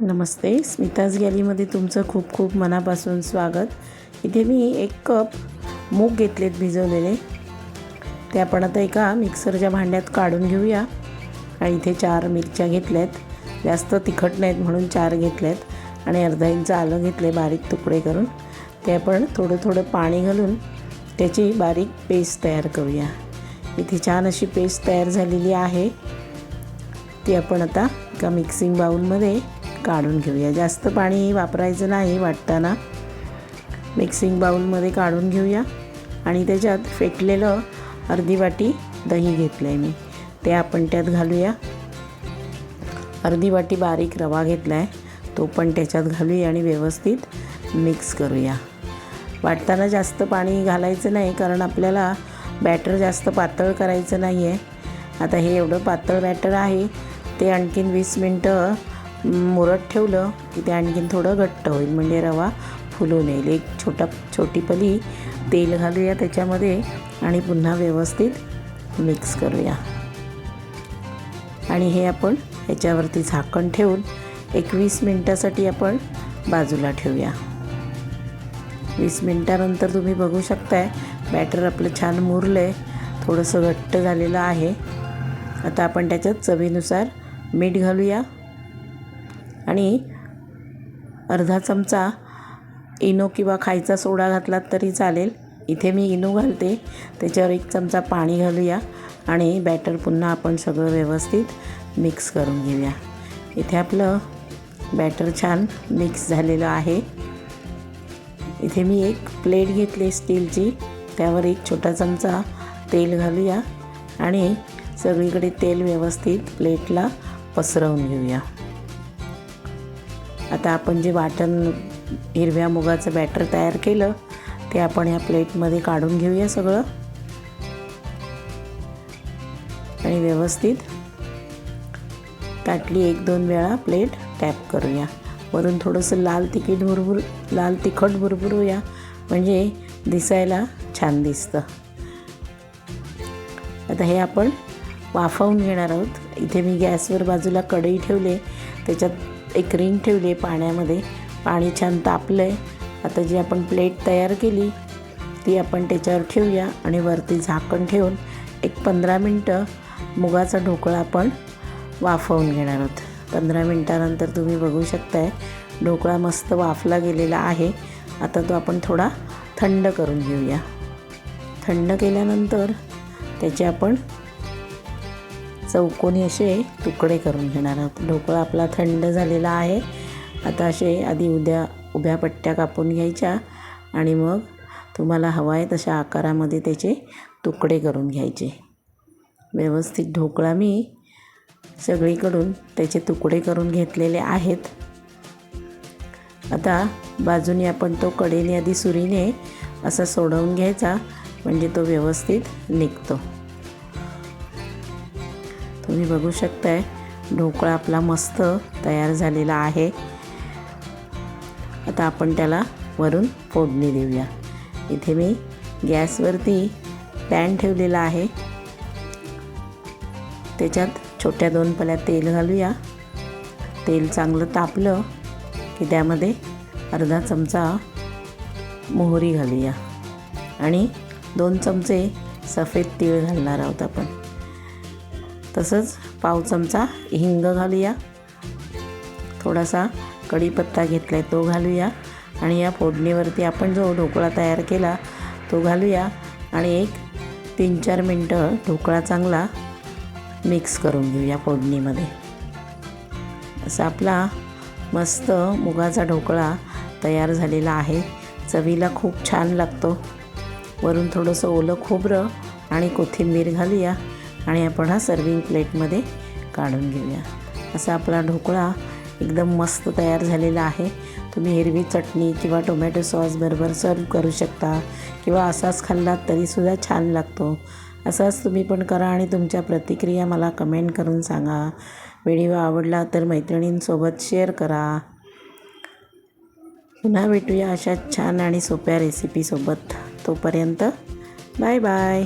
नमस्ते स्मिताज गॅलीमध्ये तुमचं खूप खूप मनापासून स्वागत. इथे मी एक कप मूग घेतलेत भिजवलेले. ते आपण आता एका मिक्सरच्या भांड्यात काढून घेऊया. आणि इथे चार मिरच्या घेतल्यात. जास्त तिखट नाहीत म्हणून चार घेतल्यात. आणि अर्धा इंच आलं घेतले बारीक तुकडे करून. ते आपण थोडं थोडं पाणी घालून त्याची बारीक पेस्ट तयार करूया. इथे छान अशी पेस्ट तयार झालेली आहे. ती आपण आता एका मिक्सिंग बाऊलमध्ये काढून घेऊया. जास्त पाणी वापरायचं नाही वाटताना. मिक्सिंग बाऊलमध्ये काढून घेऊया. आणि त्याच्यात फेटलेलं अर्धी वाटी दही घेतलं आहे मी. ते आपण त्यात घालूया. अर्धी वाटी बारीक रवा घेतला आहे तो पण त्याच्यात घालूया आणि व्यवस्थित मिक्स करूया. वाटताना जास्त पाणी घालायचं नाही कारण आपल्याला बॅटर जास्त पातळ करायचं नाही आहे आता हे एवढं पातळ बॅटर आहे ते आणखीन वीस मिनटं मुरत ठेवलं की ते आणखीन थोडं घट्ट होईल. म्हणजे रवा फुलून येईल. एक छोटा छोटी पली तेल घालूया त्याच्यामध्ये आणि पुन्हा व्यवस्थित मिक्स करूया. आणि हे आपण ह्याच्यावरती झाकण ठेवून एकवीस मिनटासाठी आपण बाजूला ठेवूया. वीस मिनटानंतर तुम्ही बघू शकताय बॅटर आपलं छान मुरलं आहे थोडंसं घट्ट झालेलं आहे. आता आपण त्याच्यात चवीनुसार मीठ घालूया. आणि अर्धा चमचा इनो किंवा खायचा सोडा घातलात तरी चालेल. इथे मी इनो घालते. त्याच्यावर एक चमचा पाणी घालूया आणि बॅटर पुन्हा आपण सगळं व्यवस्थित मिक्स करून घेऊया. इथे आपलं बॅटर छान मिक्स झालेलं आहे. इथे मी एक प्लेट घेतली स्टीलची त्यावर एक छोटा चमचा तेल घालूया आणि सगळीकडे तेल व्यवस्थित प्लेटला पसरवून घेऊया. आता आपण जे वाटण हिरव्या मुगाचं बॅटर तयार केलं ते आपण ह्या प्लेटमध्ये काढून घेऊया सगळं. आणि व्यवस्थित ताटली एक दोन वेळा प्लेट टॅप करूया. वरून थोडंसं लाल तिकीट भुरभुर लाल तिखट भुरभुरूया. म्हणजे दिसायला छान दिसतं. आता हे आपण वाफवून घेणार आहोत. इथे मी गॅसवर बाजूला कढई ठेवले त्याच्यात एक रिंग ठेवली आहे पाण्यामध्ये. पाणी छान तापलं आहे आता जी आपण प्लेट तयार केली ती आपण त्याच्यावर ठेवूया आणि वरती झाकण ठेवून एक पंधरा मिनटं मुगाचा ढोकळा आपण वाफवून घेणार आहोत. पंधरा मिनटानंतर तुम्ही बघू शकताय ढोकळा मस्त वाफला गेलेला आहे. आता तो आपण थोडा थंड करून घेऊया. थंड केल्यानंतर त्याचे आपण चौकोनी असे तुकडे करून घेणार आहोत. ढोकळा आपला थंड झालेला आहे. आता असे आधी उद्या उभ्या पट्ट्या कापून घ्यायच्या आणि मग तुम्हाला हवा आहे तशा आकारामध्ये त्याचे तुकडे करून घ्यायचे. व्यवस्थित ढोकळा मी सगळीकडून त्याचे तुकडे करून घेतलेले आहेत. आता बाजूने आपण तो कडेने आधी सुरीने असा सोडवून घ्यायचा. म्हणजे तो व्यवस्थित निघतो. तुम्ही बघू शकताय. ढोकळा आपला मस्त तयार झालेला आहे. आता आपण त्याला वरून फोडणी देऊया. इथे मी गॅसवरती पॅन ठेवलेला आहे. त्याच्यात छोट्या दोन पल्या तेल घालूया. तेल चांगलं तापलं की त्यामध्ये अर्धा चमचा मोहरी घालूया. आणि दोन चमचे सफेद तीळ घालणार आहोत आपण. तसंच पाव चमचा हिंग घालूया. थोडासा कढीपत्ता घेतला आहे तो घालूया. आणि या फोडणीवरती आपण जो ढोकळा तयार केला तो घालूया. आणि एक तीन चार मिनटं ढोकळा चांगला मिक्स करून घेऊया फोडणीमध्ये. असा आपला मस्त मुगाचा ढोकळा तयार झालेला आहे. चवीला खूप छान लागतो. वरून थोडंसं ओलं खोबरं आणि कोथिंबीर घालूया. आणि आपण हा सर्विंग प्लेटमध्ये काढून घेऊया. असा आपला ढोकळा एकदम मस्त तयार झालेला आहे. तुम्ही हिरवी चटणी किंवा टोमॅटो सॉसबरोबर सर्व करू शकता किंवा असाच खाल्लात तरीसुद्धा छान लागतो. असाच तुम्ही पण करा आणि तुमच्या प्रतिक्रिया मला कमेंट करून सांगा. व्हिडिओ आवडला तर मैत्रिणींसोबत शेअर करा. पुन्हा भेटूया अशा छान आणि सोप्या रेसिपीसोबत तोपर्यंत बाय बाय